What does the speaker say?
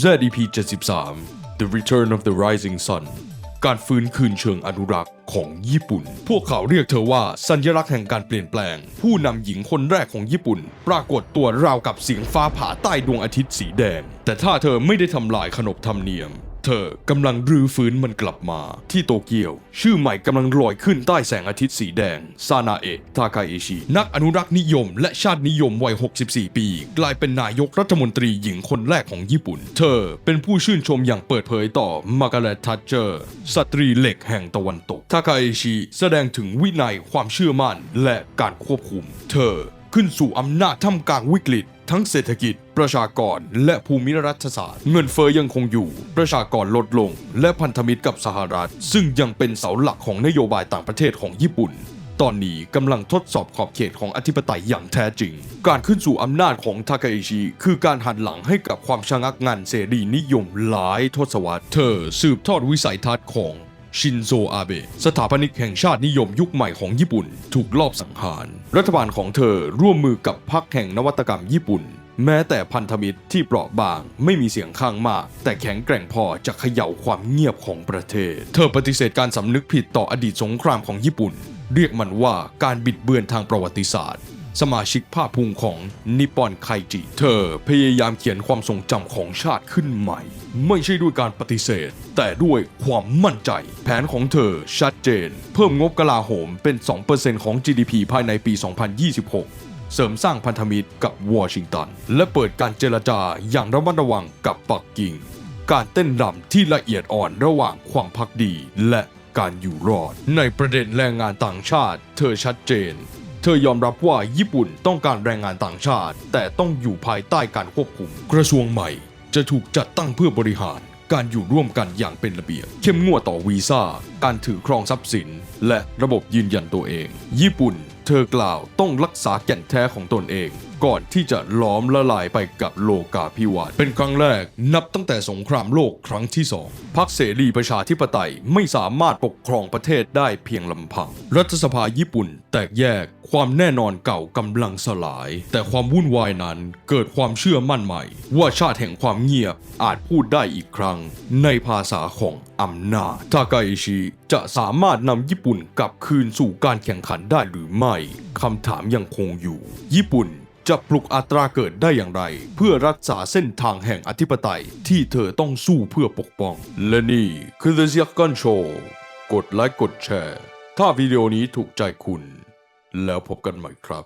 ZEP 73 The Return of the Rising Sun การฟื้นคืนเชิงอนุรักษ์ของญี่ปุ่น พวกเขาเรียกเธอว่าสัญลักษณ์แห่งการเปลี่ยนแปลง ผู้นำหญิงคนแรกของญี่ปุ่น ปรากฏตัวราวกับเสียงฟ้าผ่าใต้ดวงอาทิตย์สีแดง แต่ถ้าเธอไม่ได้ทำลายขนบธรรมเนียม เธอกำลังรื้อฟื้นมันกลับมา ที่โตเกียว ชื่อใหม่กำลังลอยขึ้นใต้แสงอาทิตย์สีแดง ซานาเอะทาคาเอชินักอนุรักษ์นิยม และชาตินิยมวัย 64 ปี กลายเป็นนายกรัฐมนตรีหญิงคนแรกของญี่ปุ่น เธอเป็นผู้ชื่นชมอย่างเปิดเผยต่อมาการ e t ทัชเจอร์สตรีเหล็กแห่งตะวันตกทาคาเอชิแสดงถึงวินัยความเชื่อมั่นและการควบคุม เธอขึ้นสู่อำนาจท่ามกลางวิกฤต ทั้งเศรษฐกิจ ประชากรและภูมิรัฐศาสตร์ เงินเฟอ้อยังคงอยู่ ประชากรลดลง และพันธมิตรกับสหรัฐ ซึ่งยังเป็นเสาหลักของนโยบายต่างประเทศของญี่ปุ่น ตอนนี้กำลังทดสอบขอบเขตของอธิปไตยอย่างแท้จริง การขึ้นสู่อำนาจของทาคาเอชิคือการหันหลังให้กับความชะงักงันเสรีนิยมหลายทศวรรษ เธอสืบทอดวิสัยทัศน์ของ ชินโซอาเบะสถาปนิกแห่งชาตินิยมยุคใหม่ของญี่ปุ่น ถูกลอบสังหาร รัฐบาลของเธอร่วมมือกับพรรคแห่งนวัตกรรมญี่ปุ่น แม้แต่พันธมิตรที่เปราะบาง ไม่มีเสียงข้างมาก แต่แข็งแกร่งพอจะเขย่าความเงียบของประเทศ เธอปฏิเสธการสำนึกผิดต่ออดีตสงครามของญี่ปุ่น เรียกมันว่าการบิดเบือนทางประวัติศาสตร์ สมาชิกภาคภูมิของนิปปอนไคจิ เธอพยายามเขียนความทรงจำของชาติขึ้นใหม่ ไม่ใช่ด้วยการปฏิเสธ แต่ด้วยความมั่นใจ แผนของเธอชัดเจน เพิ่มงบกลาโหมเป็น 2%ของ GDP ภายในปี 2026เสริมสร้างพันธมิตรกับวอชิงตัน และเปิดการเจรจาอย่างระมัดระวังกับปักกิ่ง การเต้นรำที่ละเอียดอ่อนระหว่างความพักดีและการอยู่รอด ในประเด็นแรงงานต่างชาติ เธอชัดเจน เธอยอมรับว่าญี่ปุ่นต้องการแรงงานต่างชาติ แต่ต้องอยู่ภายใต้การควบคุม กระทรวงใหม่ จะถูกจัดตั้งเพื่อบริหาร การอยู่ร่วมกันอย่างเป็นระเบียบ เข้มงวดต่อวีซ่า การถือครองทรัพย์สิน และระบบยืนยันตัวเอง ญี่ปุ่น เธอกล่าวต้องรักษาแก่นแท้ของตนเอง ก่อนที่จะล้อมละลายไปกับโลกาภิวัตน์เป็นครั้งแรกนับตั้งแต่สงครามโลกครั้งที่สองพรรคเสรีประชาธิปไตยไม่สามารถปกครองประเทศได้เพียงลำพัง รัฐสภาญี่ปุ่นแตกแยกความแน่นอนเก่ากำลังสลาย แต่ความวุ่นวายนั้นเกิดความเชื่อมั่นใหม่ ว่าชาติแห่งความเงียบอาจพูดได้อีกครั้ง ในภาษาของอำนาจทาคาอิชิจะสามารถนำญี่ปุ่นกลับคืนสู่การแข่งขันได้หรือไม่คำถามยังคงอยู่ ญี่ปุ่น จะปลุกอัตราเกิดได้อย่างไร เพื่อรักษาเส้นทางแห่งอธิปไตยที่เธอต้องสู้เพื่อปกป้อง และนี่คือ The z i a g a n Show กดไลค์กดแชร์ ถ้าวิดีโอนี้ถูกใจคุณ แล้วพบกันใหม่ครับ